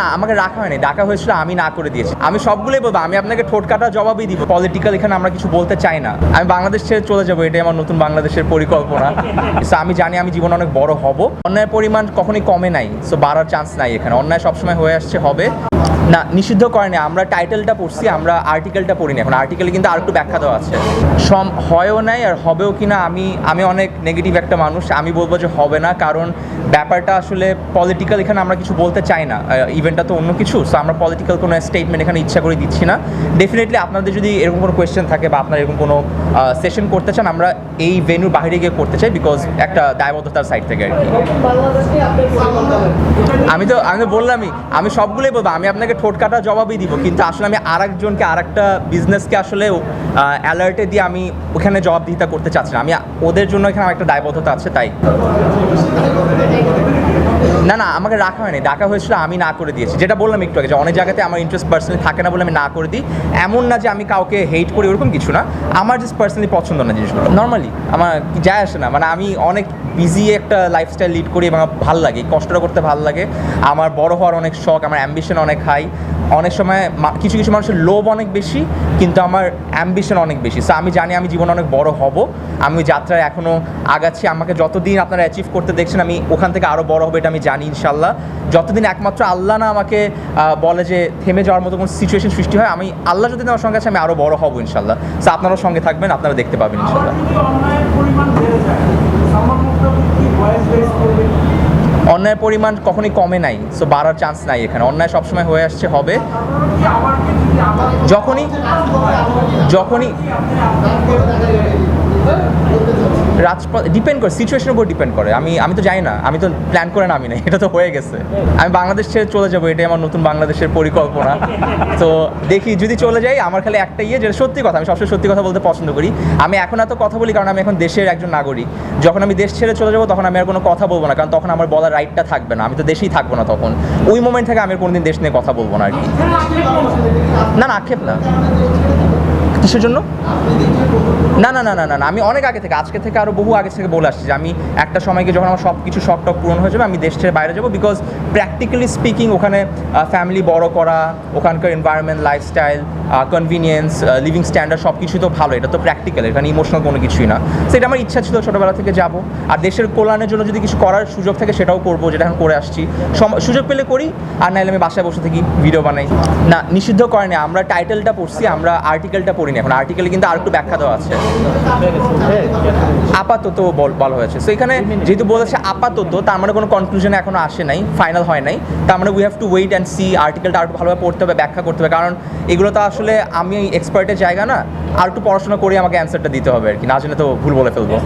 না, আমাকে রাখা হয়নি। ডাকা হয়েছিল, আমি না করে দিয়েছি। আমি সবগুলোই বলব, আমি আপনাকে ঠোঁট কাটা জবাবই দিব। পলিটিক্যাল এখানে আমরা কিছু বলতে চাই না। আমি বাংলাদেশ ছেড়ে চলে যাব, এটাই আমার নতুন বাংলাদেশের পরিকল্পনা। সো আমি জানি আমি জীবন অনেক বড় হব। অন্যায়ের পরিমাণ কখনোই কমে নাই সো বাড়ার চান্স নাই এখানে। অন্যায় সবসময় হয়ে আসছে, হবে। না নিষিদ্ধ করেনি। আমরা টাইটেলটা পড়ছি আমরা আর্টিকেলটা পড়িনি এখন। আর্টিকেলে কিন্তু আর একটু ব্যাখ্যা দেওয়া আছে। সম হয়ও নাই আর হবেও কি না আমি আমি অনেক নেগেটিভ একটা মানুষ। আমি বলব যে হবে না কারণ ব্যাপারটা আসলে পলিটিক্যাল এখানে আমরা কিছু বলতে চাই না। ইভেন্টটা তো অন্য কিছু সো আমরা পলিটিক্যাল কোনো স্টেটমেন্ট এখানে ইচ্ছা করে দিচ্ছি না। ডেফিনেটলি আপনাদের যদি এরকম কোনো কোয়েশ্চেন থাকে বা আপনারা এরকম কোনো সেশন করতে চান আমরা এই ভেন্যুর বাইরে গিয়ে করতে চাই বিকজ একটা দায়বদ্ধতার সাইড থেকে আর কি। আমি তো আমি তো বললামই আমি সবগুলোই বলব। আমি আপনাকে ঠোঁট কাটা জবাবই দিব, কিন্তু আসলে আমি আর একজনকে আর একটা বিজনেসকে আসলে অ্যালার্টে দিয়ে আমি ওখানে জবাবদিহিতা করতে চাচ্ছি না। আমি ওদের জন্য এখানে একটা দায়বদ্ধতা আছে, তাই। না না, আমাকে রাখা হয়নি। ডাকা হয়েছিল, আমি না করে দিয়েছি। যেটা বললাম একটু আগে, যে অনেক জায়গাতে আমার ইন্টারেস্ট পার্সোনালি থাকে না বলে আমি না করে দিই। এমন না যে আমি কাউকে হেট করি, ওরকম কিছু না। আমার জাস্ট পার্সোনালি পছন্দ না জিনিসগুলো। নর্মালি আমার যায় আসে না। মানে আমি অনেক বিজি একটা লাইফস্টাইল লিড করি এবং ভালো লাগে, কষ্টটা করতে ভালো লাগে। আমার বড় হওয়ার অনেক শখ, আমার অ্যাম্বিশন অনেক হাই অনেক সময় কিছু কিছু মানুষের লোভ অনেক বেশি, কিন্তু আমার অ্যাম্বিশন অনেক বেশি। সো আমি জানি আমি জীবনে অনেক বড় হব। আমি যাত্রায় এখনও আগাচ্ছি। আমাকে যতদিন আপনারা অ্যাচিভ করতে দেখছেন, আমি ওখান থেকে আরও বড় হবে এটা আমি জানি ইনশাল্লাহ যতদিন একমাত্র আল্লাহ না আমাকে বলে যে থেমে যাওয়ার মতো কোনো সিচুয়েশন সৃষ্টি হয়, আমি আল্লাহ যদি আমার সঙ্গে আছে, আমি আরও বড় হব ইনশাল্লাহ সো আপনারাও সঙ্গে থাকবেন, আপনারা দেখতে পাবেন ইনশাল্লাহ যদি অন্যায়ের পরিমাণ বেড়ে যায় সালমান মুক্তাদি কি ভয়েস রেজ করবে অন্যায়ের পরিমাণ কখনই কমে নাই সো বাড়ার চান্স নাই এখানে। অন্যায় সবসময় হয়ে আসছে, হবে। যখনই যখনই রাজপথ ডিপেন্ড করে সিচুয়েশনের উপর ডিপেন্ড করে। আমি আমি তো জানি না আমি তো প্ল্যান করে নামি না এটা তো হয়ে গেছে। আমি বাংলাদেশ ছেড়ে চলে যাব এটাই আমার নতুন বাংলাদেশের পরিকল্পনা। তো দেখি যদি চলে যাই আমার খালি একটা ইয়ে যেটা সত্যি কথা আমি সবসময় সত্যি কথা বলতে পছন্দ করি। আমি এখন এত কথা বলি কারণ আমি এখন দেশের একজন নাগরিক। যখন আমি দেশ ছেড়ে চলে যাব তখন আমি আর কোনো কথা বলব না কারণ তখন আমার বলার রাইটটা থাকবে না। আমি তো দেশেই থাকব না তখন। ওই মোমেন্ট থেকে আমি আর কোনোদিন দেশ নিয়ে কথা বলব না আর কি। না না আক্ষেপ না। কিসের জন্য? না না না না না আমি অনেক আগে থেকে, আজকে থেকে আরও বহু আগে থেকে বলে আসছি যে আমি একটা সময়কে যখন আমার সব কিছু শখ টক পূরণ হয়ে যাবে, আমি দেশ ছেড়ে বাইরে যাব বিকজ প্র্যাকটিক্যালি স্পিকিং ওখানে ফ্যামিলি বড় করা, ওখানকার environment lifestyle convenience living standard সব কিছু তো ভালো, এটা তো প্র্যাকটিক্যাল এখানে ইমোশনাল কোনো কিছুই না। সেটা আমার ইচ্ছা ছিল ছোটোবেলা থেকে যাব, আর দেশের কল্যাণের জন্য যদি কিছু করার সুযোগ থাকে সেটাও করব, যেটা এখন করে আসছি। সুযোগ পেলে করি, আর নাহলে আমি বাসায় বসে থাকি ভিডিও বানাই। না, নিষিদ্ধ করেনি, আমরা টাইটেলটা পড়ছি, আমরা আর্টিকেলটা পড়িনি এখন আর্টিকেলে কিন্তু আর একটু ব্যাখ্যা দেওয়া আছে। আপাতত বল- হয়েছে। সো এখানে যেহেতু বলেছে আপাতত, তার মানে কোনো কনক্লুশন এখনও আসে নাই ফাইনাল হয় নাই। তার মানে we have to wait and see আর্টিকেলটা আর ভালোভাবে পড়তে হবে, ব্যাখ্যা করতে হবে। কারণ এগুলো তো আসলে আমি এক্সপার্টের জায়গা না, আর একটু পড়াশোনা করে আমাকে অ্যান্সারটা দিতে হবে আর কি। না জেনে তো ভুল বলে ফেলব।